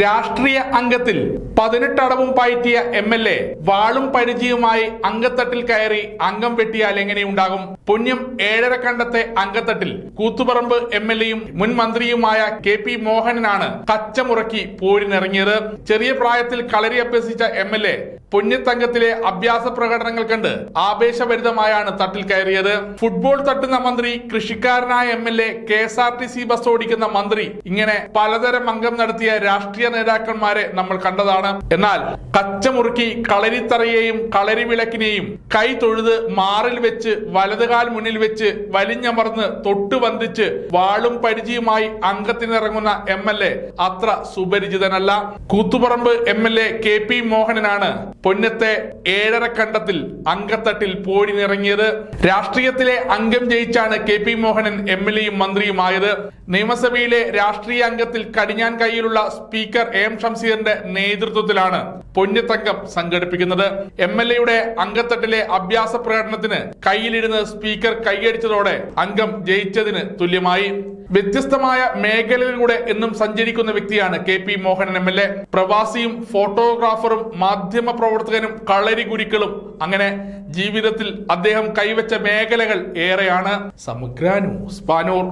രാഷ്ട്രീയ അംഗത്തിൽ പതിനെട്ടടവും പയറ്റിയ എം എൽ എ വാളും പരിചയവുമായി അംഗത്തട്ടിൽ കയറി അംഗം വെട്ടിയാൽ എങ്ങനെയുണ്ടാകും? പുണ്യം ഏഴര കണ്ടത്തെ അംഗത്തട്ടിൽ കൂത്തുപറമ്പ് എം എൽ എയും മുൻ മന്ത്രിയുമായ കെ പി മോഹനനാണ് കച്ചമുറക്കി പോരിനിറങ്ങിയത്. ചെറിയ പ്രായത്തിൽ കളരി അഭ്യസിച്ച എം എൽ എ പുണ്യത്തങ്കത്തിലെ അഭ്യാസ പ്രകടനങ്ങൾ കണ്ട് ആവേശഭരിതമായാണ് തട്ടിൽ കയറിയത്. ഫുട്ബോൾ തട്ടുന്ന മന്ത്രി കൃഷിക്കാരനായ M L A K S R T C bus ഓടിക്കുന്ന മന്ത്രി ഇങ്ങനെ പലതരം അംഗം നടത്തിയ രാഷ്ട്രീയ നേതാക്കന്മാരെ നമ്മൾ കണ്ടതാണ്. എന്നാൽ കച്ചമുറുക്കി കളരിത്തറയെയും കളരി വിളക്കിനെയും കൈ തൊഴുത് മാറിൽ വെച്ച് വലതുകാൽ മുന്നിൽ വെച്ച് വലിഞ്ഞമർന്ന് തൊട്ടു വന്ദിച്ച് വാളും പരിചയമായി അംഗത്തിനിറങ്ങുന്ന എം എൽ എ അത്ര സുപരിചിതനല്ല. Koothuparamba M L A K P മോഹനനാണ്. പൊന്നത്തെ ഏഴര കണ്ടത്തിൽ അങ്കത്തട്ടിൽ പോരിനിറങ്ങിയത്. രാഷ്ട്രീയത്തിലെ അംഗം ജയിച്ചാണ് K P Mohanan M L എയും മന്ത്രിയുമായത്. നിയമസഭയിലെ രാഷ്ട്രീയ അംഗത്തിൽ കടിഞ്ഞാൻ കൈയിലുള്ള സ്പീക്കർ എം ഷംസീറിന്റെ നേതൃത്വത്തിലാണ് പൊന്നത്തംഗം സംഘടിപ്പിക്കുന്നത്. എം എൽ എയുടെ അംഗത്തട്ടിലെ അഭ്യാസ പ്രകടനത്തിന് കയ്യിലിരുന്ന് സ്പീക്കർ കൈയടിച്ചതോടെ അംഗം ജയിച്ചതിന് തുല്യമായി. വ്യത്യസ്തമായ മേഖലകളിലൂടെ എന്നും സഞ്ചരിക്കുന്ന വ്യക്തിയാണ് K P Mohanan M L A. പ്രവാസിയും ഫോട്ടോഗ്രാഫറും മാധ്യമ പ്രവർത്തകനും കളരി ഗുരുക്കളും അങ്ങനെ ജീവിതത്തിൽ അദ്ദേഹം കൈവച്ച മേഖലകൾ ഏറെയാണ്. സമഗ്ര ന്യൂസ് പാനൂർ